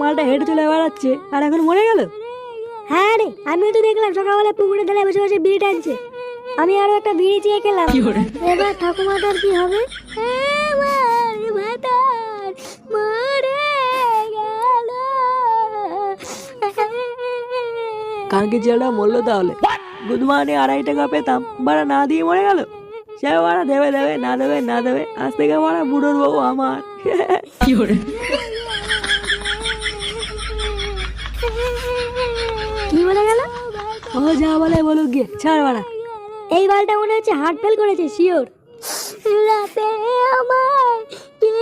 মালটা হেঁটে চলে বেড়াচ্ছে আর এখন মরে গেল? হ্যাঁ রে আমিও তো দেখলাম সকালবেলা পুকুরে ধারে বসে বসে বিড়ি টানছে। আমি আরও একটা বিড়ি চেয়ে খেলাম। এবার ঠাকুমাটার কি হবে? কানকি ছেলেটা মরলো তাহলে? গুদমানি আড়াই টাকা পেতাম বাড়া না দিয়ে মরে গেল? সে বাড়া দেবে দেবে না দেবে না দেবে আজ থেকে বাড়া বুড়োর বউ আমার। কি করে কি বলে গেল ও যা বলে বলুক গিয়ে ছাড় বাড়া। এই বালটা মনে হচ্ছে হার্ট ফেল করেছে শিওর রাতে আমার কে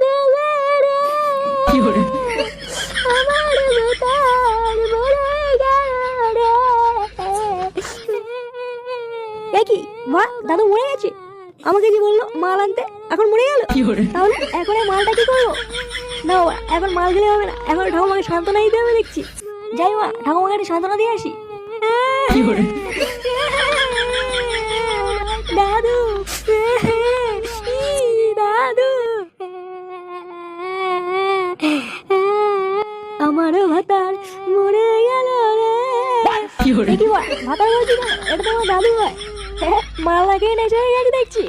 দেবে রে আমার ভাতার মরে গেল রে কি? মা দাদু মরে গেছে? আমাকে যে বলল মাল আনতে? এখন মরে গেল? কি করে তাহলে এখন এই মালটা কি করব? না এখন মাল গেলে হবে না। এখন ঠাকুমাকে সান্ত্বনা দিতে হবে দেখছি। যাই মা ঠাকুমাকে একটু সান্ত্বনা দিয়ে আসি। দাদু দাদু। আমারও ভাতার মরে গেল রে। কি ভাতার বলছি কেন এটা তো আমার দাদু হয় মালা খেয়ে নেশা হয়ে গেছে দেখছি।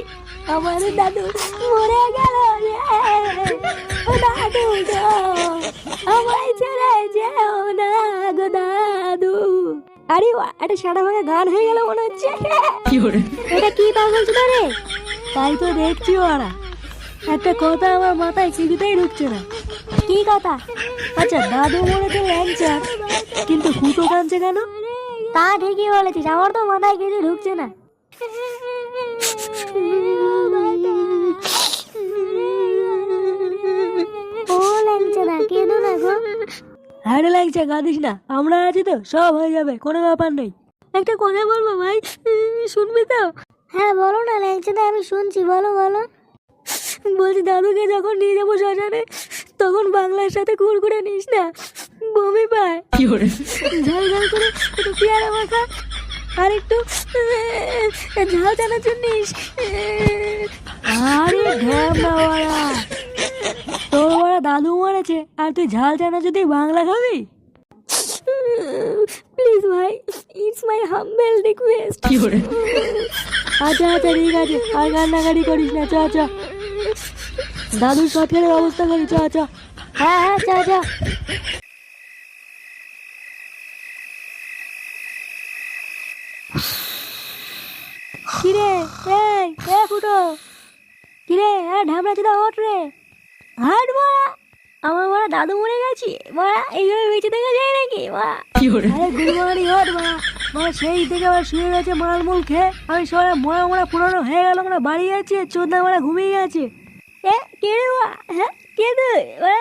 আমার দাদু মরে গেল রে। ও দাদু আমায় ছেড়ে যেও না গো দাদু। আরে একটা সাদা ভাঙা গান হয়ে গেল মনে হচ্ছে। এটা কি পাগল ছিল রে? তাই তো দেখছি ওরা। একটা কথা আমার মাথায় কিছুতেই ঢুকছে না। কি কথা? আচ্ছা দাদু মরেছে ল্যাংচা কিন্তু কুটো কাঁদছে কেন? তা ঠিকই বলেছিস আমার তো মাথায় কিছু ঢুকছে না। ও ল্যাংচা না কেঁদো না গো। আরে ল্যাংচা কাঁদিস না। আমরা আছি তো সব হয়ে যাবে কোনো ব্যাপার নেই। একটা কথা বলব ভাই? শুনবি তো? হ্যাঁ বলো না ল্যাংচাদা আমি শুনছি বলো বলো। বলছি দাদুকে যখন নিয়ে যাব শ্মশানে তখন বাংলার সাথে কুড়কুড়ে নিস না। বমি পায়। কি করে ঝাল ঝাল করে একটু পেয়ারা মাখা আর একটু ঝাল চানাচুর নিস। আরে ঢ্যামনা ওরা দাদু মারেছে আর তুই ঝাল চানাচুর যদি বাংলা খাবি? প্লিজ ভাই ইটস মাই হাম্বেল রিকোয়েস্ট কি করে আচ্ছা আচ্ছা ঠিক আছে আর কান্নাকাটি করিস না চ চ। দাদুর সৎকারের ব্যবস্থা করি চ চ। হ্যাঁ হ্যাঁ চা চা। কিরে এই এ ফুটো। কিরে এ ঢামড়া চুদা ওঠ রে। হাট মারা। আমার মারা দাদু মরে গেছি। মারা এইভাবে বেঁচে থেকে যায় নাকি? কি আরে সেই থেকে আবার শুয়ে গেছে মালমূল খেয়ে। আমি সবাই মরা মরা পুরনো হয়ে গেল আমরা বাড়ি আছে চোদ্দা মারা ঘুমিয়ে গেছে। এ কে রে মা? হ্যাঁ কে তুই?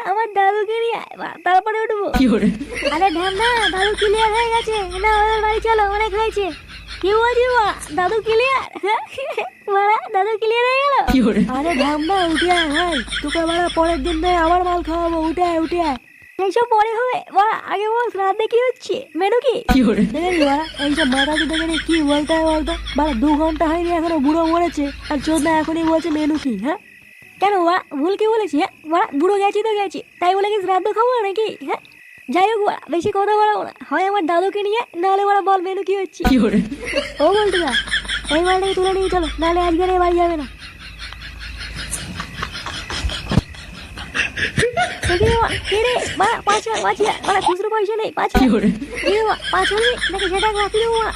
আমার দাদুকে নিয়ে তারপরে উঠবো। আরে ঢ্যাম না দাদু ক্লিয়ার হয়ে গেছে। না ওদের বাড়ি চলো অনেক হয়েছে কি বলছি মা দাদু ক্লিয়ার মারা দাদু ক্লিয়ার হয়ে গেল আরে ঢামনা উঠে আয় ভাই তোকে মারা পরের দিন নয় আবার মাল খাওয়াবো উঠে আয় উঠে আয় এইসব পরে হবে মা আগে বল রাতে কি হচ্ছে মেনু কি এইসব মাথা দেখে বলতে হয় দু ঘণ্টা হয়নি এখনও বুড়ো মরেছে আর চোদ্দা এখনই বলছে মেনু কি হ্যাঁ কেন ভুল কি বলেছি হ্যাঁ বুড়ো গেছি তো গেছি তাই বলে কি শ্রাদ্ধ খাব নাকি হ্যাঁ যাই হোক বেশি কথা বলাবো না। হয় আমার দাদুকে নিয়ে নাহলে ওরা বল মেনু কি হচ্ছে। ও বলতে না এই মালটাকে তুলে নিয়ে চলো নাহলে আজকের এ বাড়ি যাবে না। পাঁচ হাজার, পাঁচ খুচরো পয়সা নেই, পাঁচ কি হাজার। করে কি রে মা, পাঁচ হাজার নাকি সেটা রাখি দেবো মা?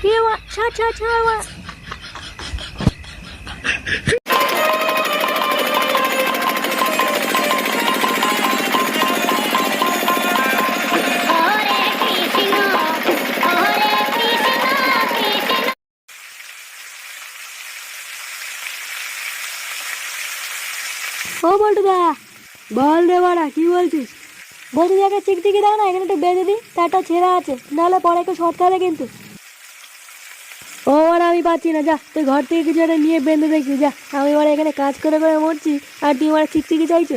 কি রে মা, ছাড়, ছাড়, ছাড় ও বল্টুদা বল রে বাড়া, কি বলছিস? বলছি যে একটা চিকচিকি দাও না, এখানে একটু বেঁধে দিই তারটা ছেঁড়া আছে, নাহলে পরে একটু শর্ট খাবে কিন্তু। ও আর আমি পাচ্ছি না, যা, তুই ঘর থেকে কিছু একটা নিয়ে বেঁধে দেখবি যা, আমি এবার এখানে কাজ করে করে মরছি, আর তুই আমার চিকচিকি চাইছো।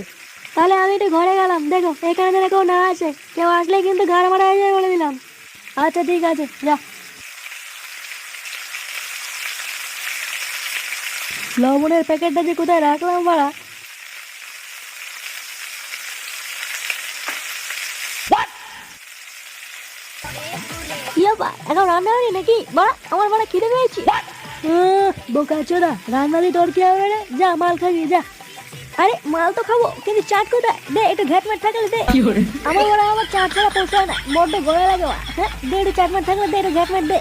তাহলে আমি একটু ঘরে গেলাম, দেখো, এখানে যেন কেউ না আসে, কেউ আসলে কিন্তু গাড় মারা হয়ে যাবে বলে দিলাম। আচ্ছা ঠিক আছে, যা। লবণের প্যাকেটটা যে কোথায় রাখলাম বাড়া এখন রান্না হয়নি নাকি বাড়া? আমার বাড়া খিদে পেয়েছি। বোকা চোদা রান্না দিয়ে তোর কি হবে রে? যা মাল খাবি যা। আরে মাল তো খাব কিন্তু চাট কোথায়? দে একটু ঘ্যাট ম্যাট থাকলে দে। আমার বড় আমার চাট ছাড়া পোষায় না বড্ড গলা লাগে হ্যাঁ দে একটু চাট ম্যাট থাকলে দে একটু ঘ্যাট ম্যাট দে।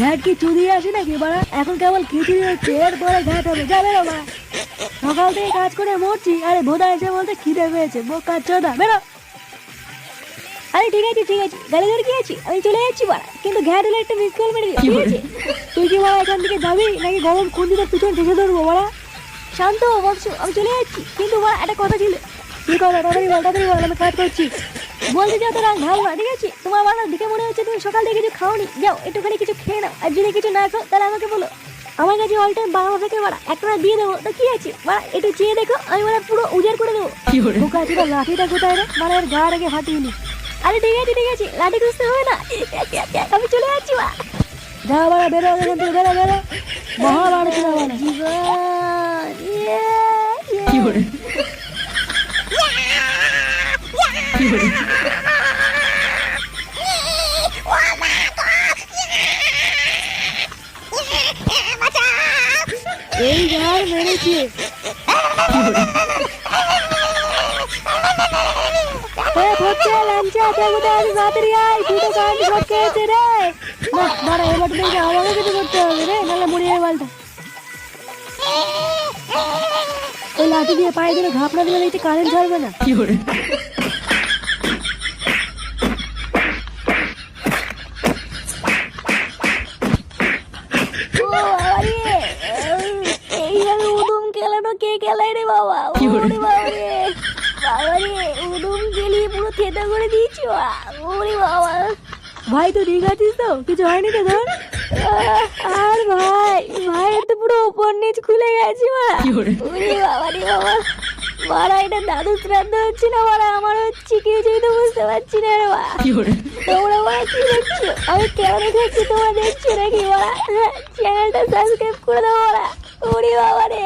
ঘাট কি চুরিয়ে আসি নাকি বাড়া? এখন কেবল খিচুড়ি হচ্ছে এরপরে ঘাট হবে। যা বেরো মা। সকাল থেকে কাজ করে মরছি। আরে ভোদা এসে বলতে খিদে পেয়েছে বোকা চোদা বেরো। আরে ঠিক আছে ঠিক আছে। গাড়ি ধরে কি আছি? আমি চলে যাচ্ছি বাড়া। কিন্তু ঘ্যাট হলে একটু মিস কল মেরে ঠিক আছে? তুই কি বাড়া এখান থেকে যাবি নাকি গরম খুঁজিতে পিছন ঠেকে ধরবো বাড়া? শান্ত বৎস আমি চলে যাচ্ছি। কিন্তু বাড়া একটা কথা ছিল। কি কথা? তাড়াতাড়ি বল তাড়াতাড়ি বল আমি কাজ করছি। বলতে যাও তো রাগ ভালো না ঠিক আছে? তোমার বাবা দেখে মনে হচ্ছে তুমি সকাল থেকে কিছু খাওনি। যাও একটুখানি কিছু খেয়ে নাও। আর যদি কিছু না খাও তাহলে আমাকে বলো। আমার কাছে অল টাইম বাবা থেকে বাড়া। একটা দিয়ে দেবো। তো কি আছে? বাড়া একটু চেয়ে দেখো আমি মানে পুরো উজাড় করে দেবো। বোকা চোদা লাঠিটা কোথায় রে? মানে এর গা রেখে ফাটিয়ে নি। আরে ঠিক আছে ঠিক আছে। লাঠি খুঁজতে হবে না। আমি চলে যাচ্ছি বা যা বাড়া বেরো এখান থেকে বেরো বেরো। মহা বাড়ছে না বাড়া জীবন ইয়ে, ইয়ে। এই গার মেরেছে। এ ফটকে লাঞ্চা দেবতা আমি বাতারি আই দুটো কারেন্ট শর্ট খেয়েছে রে না দাঁড়া এবার দেখে আমাকে কিছু করতে হবে রে নাহলে মরে যাবে বালটা ওই লাঠি দিয়ে পায়ে দিলে ঘাপনা দিলে দেখছি কারেন্ট ছাড়বে না ও বাবা রে এইভাবে উদুম খেলানো কে খেলায় রে বাবা ওরে বাবা রে বাবা রে উদুম খেলিয়ে পুরো থেতা করে দিয়েছি বা ওরে বাবা ভাই তুই ঠিক আছিস তো? কিছু হয়নি তো ধর আর ভাই ভাইয়ের তো পুরো উপর নিচ খুলে গেছে মা। ওরে বাবা রে বাবা। মারা এটা দাদু শ্রাদ্ধ হচ্ছে না মারা? আমার হচ্ছে কিছুই তো বুঝতে পারছি না রে মা। তোমরা মারা কি দেখছ? আমি কেমন দেখছি তোমরা দেখছ নাকি মারা চ্যানেলটা সাবস্ক্রাইব করে দাও মারা ওরে বাবা রে।